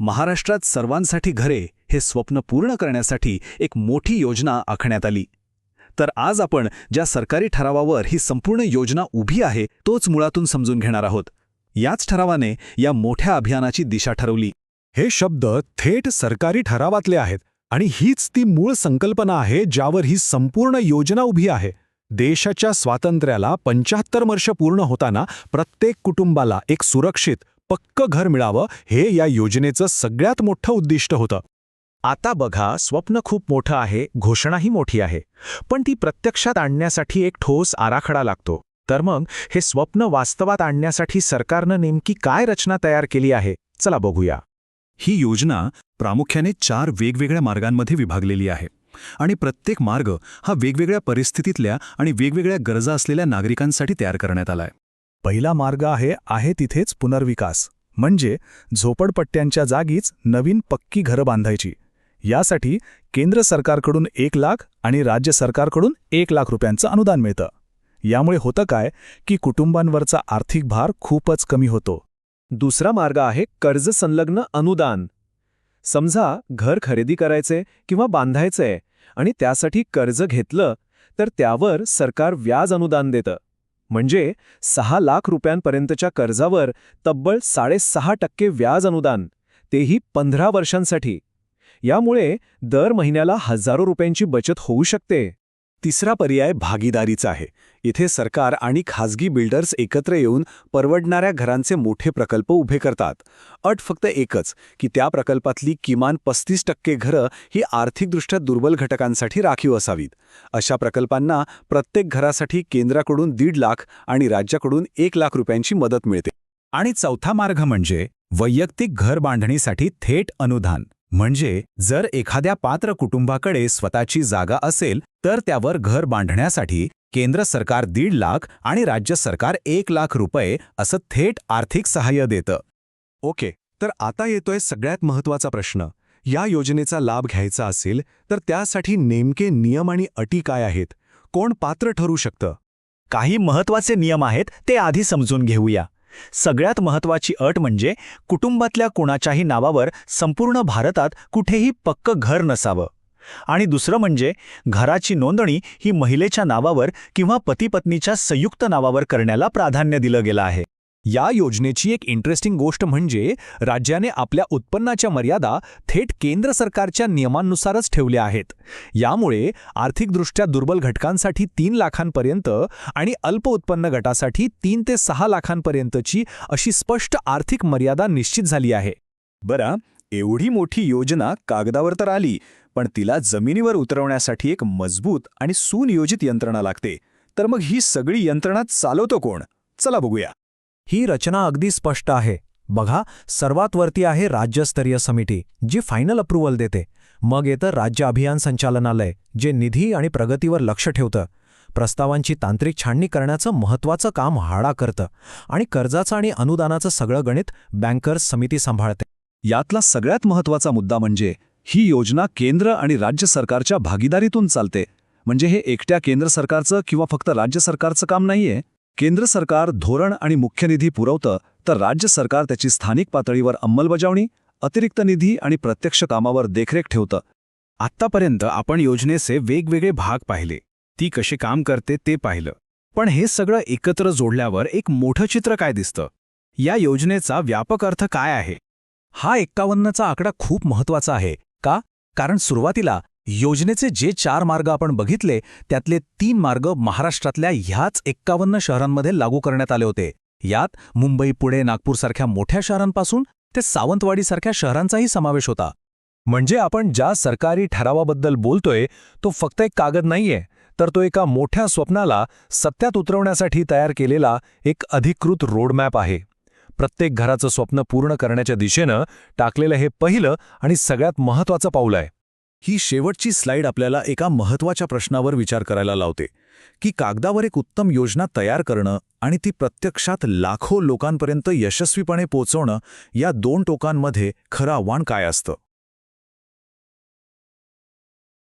महाराष्ट्रात सर्वांसाठी घरे हे स्वप्न पूर्ण करण्यासाठी एक मोठी योजना आखण्यात आली. तर आज आपण ज्या सरकारी ठरावावर ही संपूर्ण योजना उभी आहे तोच मुळातून समजून घेणार आहोत. याच ठरावाने या मोठ्या अभियानाची दिशा ठरवली. हे शब्द थेट सरकारी ठरावातले आहेत आणि हीच ती मूळ संकल्पना आहे ज्यावर ही संपूर्ण योजना उभी आहे. देशाच्या स्वातंत्र्याला पंचाहत्तर वर्ष पूर्ण होताना प्रत्येक कुटुंबाला एक सुरक्षित पक्क घर मिळावं हे या योजनेचं सगळ्यात मोठं उद्दिष्ट होतं. आता बघा स्वप्न खूप मोठं आहे घोषणाही मोठी आहे. पण ती प्रत्यक्षात आणण्यासाठी एक ठोस आराखडा लागतो. तर मग हे स्वप्न वास्तवात आणण्यासाठी सरकारनं नेमकी काय रचना तयार केली आहे? चला बघूया. ही योजना प्रामुख्याने चार वेगवेगळ्या मार्गांमध्ये विभागलेली आहे. आणि प्रत्येक मार्ग हा वेगवेगळ्या परिस्थितीतल्या आणि वेगवेगळ्या गरजा असलेल्या नागरिकांसाठी तयार करण्यात आलाय. पहिला मार्ग आहे आहे तिथेच पुनर्विकास. म्हणजे झोपडपट्ट्यांच्या जागीच नवीन पक्की घरं बांधायची. यासाठी केंद्र सरकारकडून एक लाख आणि राज्य सरकारकडून एक लाख रुपयांचं अनुदान मिळतं. यामुळे होतं काय की कुटुंबांवरचा आर्थिक भार खूपच कमी होतो. दुसरा मार्ग आहे कर्ज संलग्न अनुदान. समजा घर खरेदी करायचे किंवा बांधायचंय आणि त्यासाठी कर्ज घेतलं तर त्यावर सरकार व्याज अनुदान देतं. म्हणजे सहा लाख रुपयांपर्यंतच्या कर्जावर तब्बल साडेसहा टक्के व्याज अनुदान तेही पंधरा वर्षांसाठी. यामुळे दर महिन्याला हजारो रुपयांची बचत होऊ शकते. तिसरा पर्याय भागीदारीचा आहे. इथे सरकार आणि खाजगी बिल्डर्स एकत्र येऊन परवडणाऱ्या घरांचे मोठे प्रकल्प उभे करतात. अट फक्त एकच की त्या प्रकल्पातली किमान पस्तीस टक्के घरं ही आर्थिकदृष्ट्या दुर्बल घटकांसाठी राखीव असावीत. अशा प्रकल्पांना प्रत्येक घरासाठी केंद्राकडून दीड लाख आणि राज्याकडून एक लाख रुपयांची मदत मिळते. आणि चौथा मार्ग म्हणजे वैयक्तिक घर बांधणीसाठी थेट अनुदान. म्हणजे जर एखाद्या पात्र कुटुंबाकडे स्वतःची जागा असेल तर त्यावर घर बांधण्यासाठी केंद्र सरकार दीड लाख आणि राज्य सरकार एक लाख रुपये असं थेट आर्थिक सहाय्य देतं. ओके तर आता येतोय सगळ्यात महत्त्वाचा प्रश्न. या योजनेचा लाभ घ्यायचा असेल तर त्यासाठी नेमके नियम आणि अटी काय आहेत? कोण पात्र ठरू शकतं? काही महत्त्वाचे नियम आहेत ते आधी समजून घेऊया. सगळ्यात महत्वाची अट म्हणजे कुटुंबातल्या कुणाच्याही नावावर संपूर्ण भारतात कुठेही पक्क घर नसावं. आणि दुसरं म्हणजे घराची नोंदणी ही महिलेच्या नावावर किंवा पतीपत्नीच्या संयुक्त नावावर करण्याला प्राधान्य दिलं गेलं आहे. या योजनेची एक इंटरेस्टिंग गोष्ट म्हणजे राज्याने आपल्या उत्पन्नाच्या मर्यादा थेट केंद्र सरकारच्या नियमांनुसारच ठेवल्या आहेत. यामुळे आर्थिकदृष्ट्या दुर्बल घटकांसाठी तीन लाखांपर्यंत आणि अल्प उत्पन्न गटासाठी तीन ते सहा लाखांपर्यंतची अशी स्पष्ट आर्थिक मर्यादा निश्चित झाली आहे. बरं एवढी मोठी योजना कागदावर तर आली पण तिला जमिनीवर उतरवण्यासाठी एक मजबूत आणि सुनियोजित यंत्रणा लागते. तर मग ही सगळी यंत्रणा चालवतो कोण? चला बघूया. ही रचना अगदी स्पष्ट आहे. बघा सर्वात वरती आहे राज्यस्तरीय समिती जी फायनल अप्रूव्हल देते. मग येतं राज्य अभियान संचालनालय जे निधी आणि प्रगतीवर लक्ष ठेवतं. प्रस्तावांची तांत्रिक छाणणी करण्याचं महत्त्वाचं काम हाडा करतं आणि कर्जाचं आणि अनुदानाचं सगळं गणित बँकर्स समिती सांभाळते. यातला सगळ्यात महत्त्वाचा मुद्दा म्हणजे ही योजना केंद्र आणि राज्य सरकारच्या भागीदारीतून चालते. म्हणजे हे एकट्या केंद्र सरकारचं किंवा फक्त राज्य सरकारचं काम नाहीये? केंद्र सरकार धोरण आणि मुख्य निधी पुरवतं तर राज्य सरकार त्याची स्थानिक पातळीवर अंमलबजावणी अतिरिक्त निधी आणि प्रत्यक्ष कामावर देखरेख ठेवतं. आत्तापर्यंत आपण योजनेचे वेगवेगळे भाग पाहिले. ती कशी काम करते ते पाहिलं. पण हे सगळं एकत्र जोडल्यावर एक मोठं चित्र काय दिसतं? या योजनेचा व्यापक अर्थ काय आहे? हा एक्कावन्नचा आकडा खूप महत्त्वाचा आहे. का? कारण सुरुवातीला योजनेचे जे चार मार्ग आपण बघितले त्यातले तीन मार्ग महाराष्ट्रातल्या ह्याच एक्कावन्न शहरांमध्ये लागू करण्यात आले होते. यात मुंबई पुणे नागपूरसारख्या मोठ्या शहरांपासून ते सावंतवाडीसारख्या शहरांचाही समावेश होता. म्हणजे आपण ज्या सरकारी ठरावाबद्दल बोलतोय तो फक्त एक कागद नाहीये तर तो एका मोठ्या स्वप्नाला सत्यात उतरवण्यासाठी तयार केलेला एक अधिकृत रोडमॅप आहे. प्रत्येक घराचं स्वप्न पूर्ण करण्याच्या दिशेनं टाकलेलं हे पहिलं आणि सगळ्यात महत्वाचं पाऊल आहे. ही शेवटची स्लाइड आपल्याला एका महत्त्वाच्या प्रश्नावर विचार करायला लावते की कागदावर एक उत्तम योजना तयार करणं आणि ती प्रत्यक्षात लाखो लोकांपर्यंत यशस्वीपणे पोचवणं या दोन टोकांमध्ये खरं आव्हान काय असतं?